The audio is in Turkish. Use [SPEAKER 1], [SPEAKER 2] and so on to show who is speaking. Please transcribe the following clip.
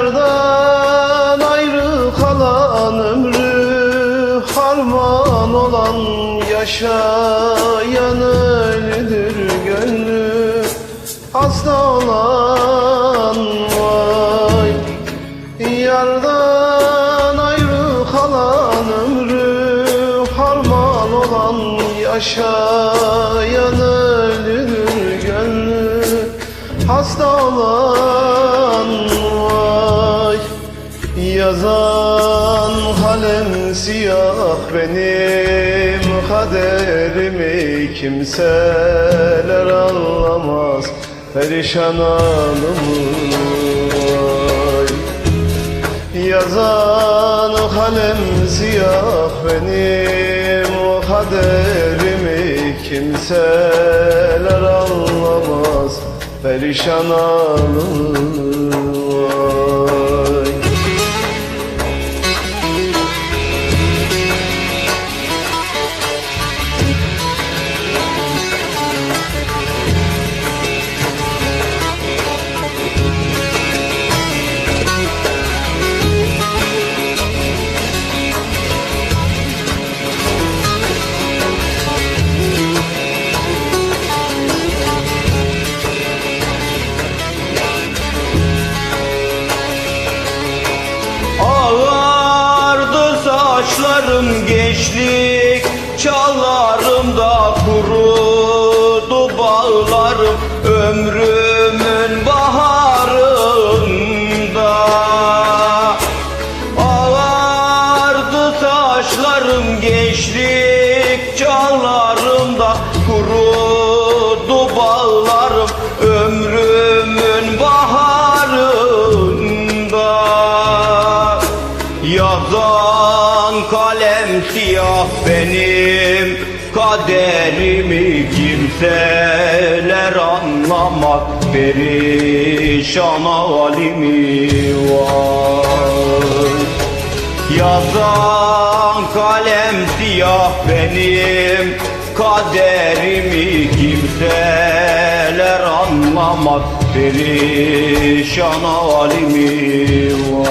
[SPEAKER 1] Yardan ayrı kalan ömrü harman olan yaşayan ölüdür gönlü. Hasta olan vay. Yardan ayrı kalan ömrü harman olan yaşayan ölüdür gönlü. Hasta olan Yazan kalem siyah benim kaderimi kimseler anlamaz. Perişan anımı Yazan kalem siyah benim kaderimi kimseler anlamaz. Perişan anım
[SPEAKER 2] saçlarım gençlik Çallarımda kurudu bağlarım. Ömrümün baharında Ağardı saçlarım gençlik Kaderimi kimseler anlamaz Perişan halimi var. Yazan kalem siyah benim Kaderimi kimseler anlamaz Perişan halimi var